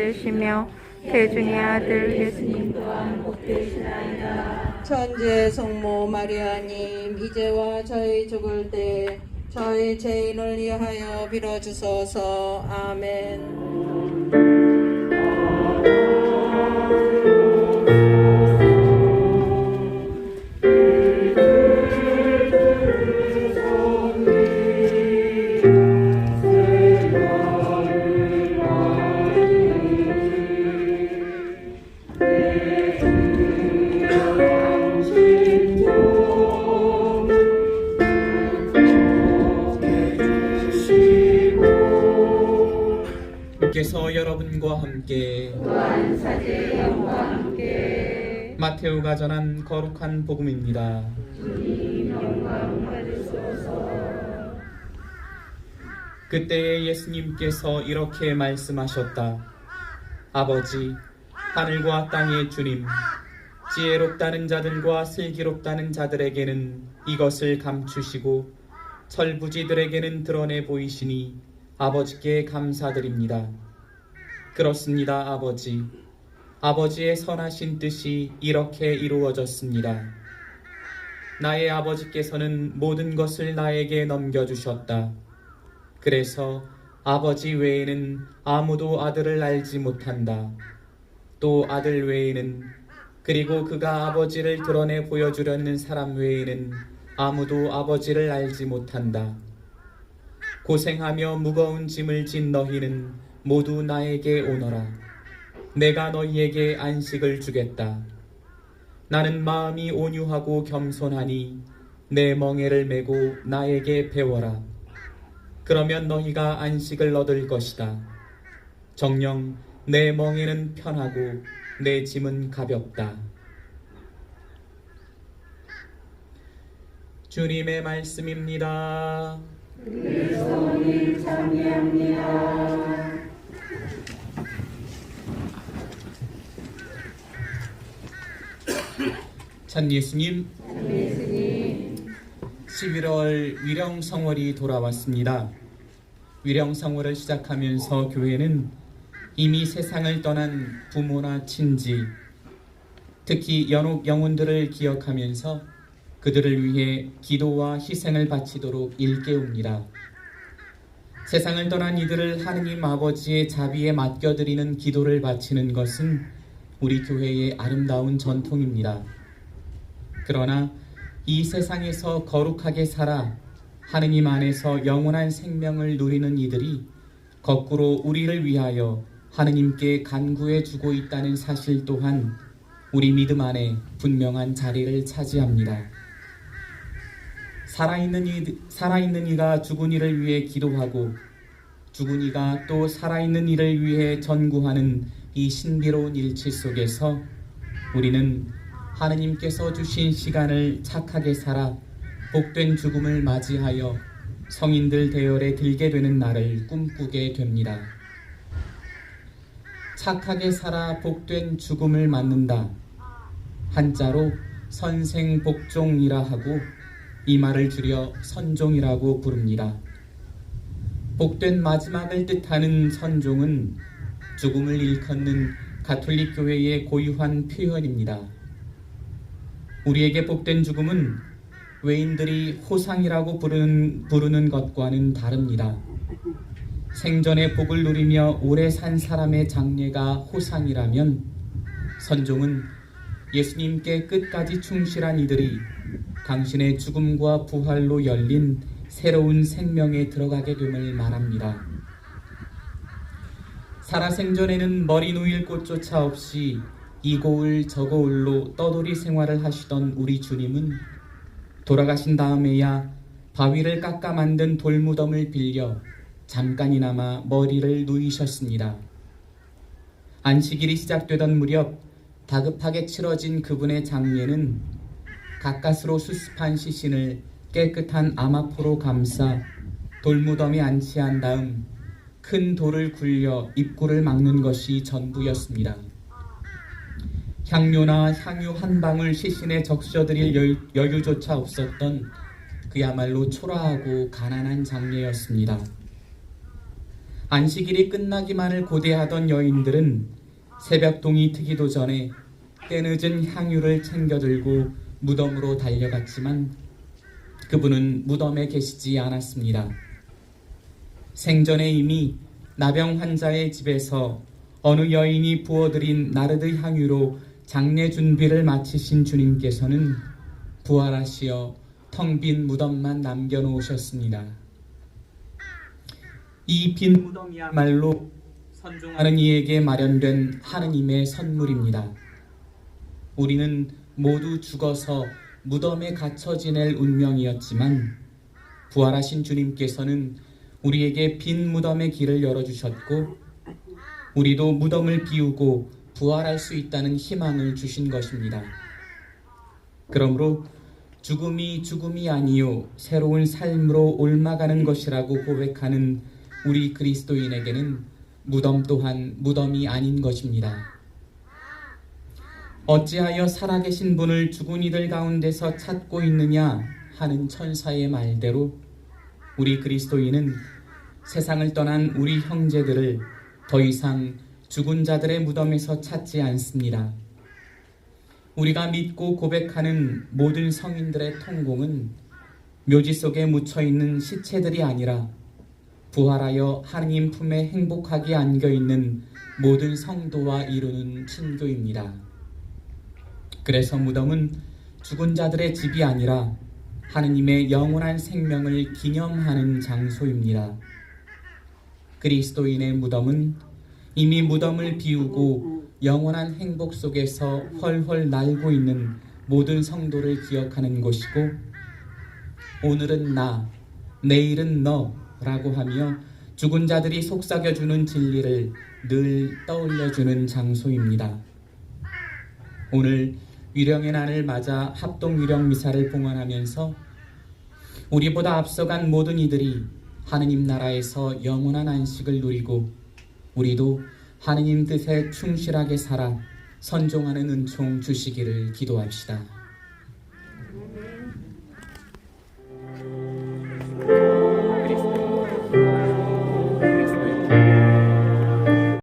받으시며 태중의 아들 예수님. 천재 성모 마리아님 이제와 저희 죽을 때 저희 죄인을 위하여 빌어주소서. 아멘 께서 여러분과 함께 마테오가 전한 거룩한 복음입니다. 그때에 예수님께서 이렇게 말씀하셨다. 아버지, 하늘과 땅의 주님, 지혜롭다는 자들과 슬기롭다는 자들에게는 이것을 감추시고 철부지들에게는 드러내 보이시니 아버지께 감사드립니다. 그렇습니다, 아버지. 아버지의 선하신 뜻이 이렇게 이루어졌습니다. 나의 아버지께서는 모든 것을 나에게 넘겨주셨다. 그래서 아버지 외에는 아무도 아들을 알지 못한다. 또 아들 외에는 그리고 그가 아버지를 드러내 보여주려는 사람 외에는 아무도 아버지를 알지 못한다. 고생하며 무거운 짐을 진 너희는 모두 나에게 오너라. 내가 너희에게 안식을 주겠다. 나는 마음이 온유하고 겸손하니 내 멍에를 메고 나에게 배워라. 그러면 너희가 안식을 얻을 것이다. 정령 내 멍에는 편하고 내 짐은 가볍다. 주님의 말씀입니다. 참 예수님, 11월 위령성월이 돌아왔습니다. 위령성월을 시작하면서 교회는 이미 세상을 떠난 부모나 친지, 특히 연옥 영혼들을 기억하면서 그들을 위해 기도와 희생을 바치도록 일깨웁니다. 세상을 떠난 이들을 하느님 아버지의 자비에 맡겨드리는 기도를 바치는 것은 우리 교회의 아름다운 전통입니다. 그러나 이 세상에서 거룩하게 살아 하느님 안에서 영원한 생명을 누리는 이들이 거꾸로 우리를 위하여 하느님께 간구해 주고 있다는 사실 또한 우리 믿음 안에 분명한 자리를 차지합니다. 살아있는 이 살아있는 이가 죽은 이를 위해 기도하고 죽은 이가 또 살아있는 이를 위해 전구하는 이 신비로운 일치 속에서 우리는 하느님께서 주신 시간을 착하게 살아 복된 죽음을 맞이하여 성인들 대열에 들게 되는 날을 꿈꾸게 됩니다. 착하게 살아 복된 죽음을 맞는다. 한자로 선생복종이라 하고 이 말을 줄여 선종이라고 부릅니다. 복된 마지막을 뜻하는 선종은 죽음을 일컫는 가톨릭 교회의 고유한 표현입니다. 우리에게 복된 죽음은 외인들이 호상이라고 부르는, 부르는 것과는 다릅니다. 생전에 복을 누리며 오래 산 사람의 장례가 호상이라면 선종은 예수님께 끝까지 충실한 이들이 당신의 죽음과 부활로 열린 새로운 생명에 들어가게 됨을 말합니다. 살아생전에는 머리 누일 곳조차 없이 이 고을 저 고을로 떠돌이 생활을 하시던 우리 주님은 돌아가신 다음에야 바위를 깎아 만든 돌무덤을 빌려 잠깐이나마 머리를 누이셨습니다. 안식일이 시작되던 무렵 다급하게 치러진 그분의 장례는 가까스로 수습한 시신을 깨끗한 암화포로 감싸 돌무덤에 안치한 다음 큰 돌을 굴려 입구를 막는 것이 전부였습니다. 향료나 향유 한 방울 시신에 적셔드릴 여- 여유조차 없었던 그야말로 초라하고 가난한 장례였습니다. 안식일이 끝나기만을 고대하던 여인들은 새벽동이 트기도 전에 때늦은 향유를 챙겨 들고 무덤으로 달려갔지만 그분은 무덤에 계시지 않았습니다. 생전에 이미 나병 환자의 집에서 어느 여인이 부어드린 나르드 향유로 장례 준비를 마치신 주님께서는 부활하시어 텅 빈 무덤만 남겨놓으셨습니다. 이 빈 무덤이야말로 선종하는 이에게 마련된 하느님의 선물입니다. 우리는 모두 죽어서 무덤에 갇혀 지낼 운명이었지만 부활하신 주님께서는 우리에게 빈 무덤의 길을 열어주셨고 우리도 무덤을 비우고 부활할 수 있다는 희망을 주신 것입니다. 그러므로 죽음이 죽음이 아니요 새로운 삶으로 옮아가는 것이라고 고백하는 우리 그리스도인에게는 무덤 또한 무덤이 아닌 것입니다. 어찌하여 살아계신 분을 죽은 이들 가운데서 찾고 있느냐 하는 천사의 말대로 우리 그리스도인은 세상을 떠난 우리 형제들을 더 이상 죽은 자들의 무덤에서 찾지 않습니다. 우리가 믿고 고백하는 모든 성인들의 통공은 묘지 속에 묻혀 있는 시체들이 아니라 부활하여 하느님 품에 행복하게 안겨 있는 모든 성도와 이루는 친교입니다. 그래서 무덤은 죽은 자들의 집이 아니라 하느님의 영원한 생명을 기념하는 장소입니다. 그리스도인의 무덤은 이미 무덤을 비우고 영원한 행복 속에서 헐헐 날고 있는 모든 성도를 기억하는 곳이고 오늘은 나, 내일은 너라고 하며 죽은 자들이 속삭여주는 진리를 늘 떠올려주는 장소입니다. 오늘 위령의 날을 맞아 합동 위령 미사를 봉헌하면서 우리보다 앞서간 모든 이들이 하느님 나라에서 영원한 안식을 누리고 우리도 하느님 뜻에 충실하게 살아 선종하는 은총 주시기를 기도합시다.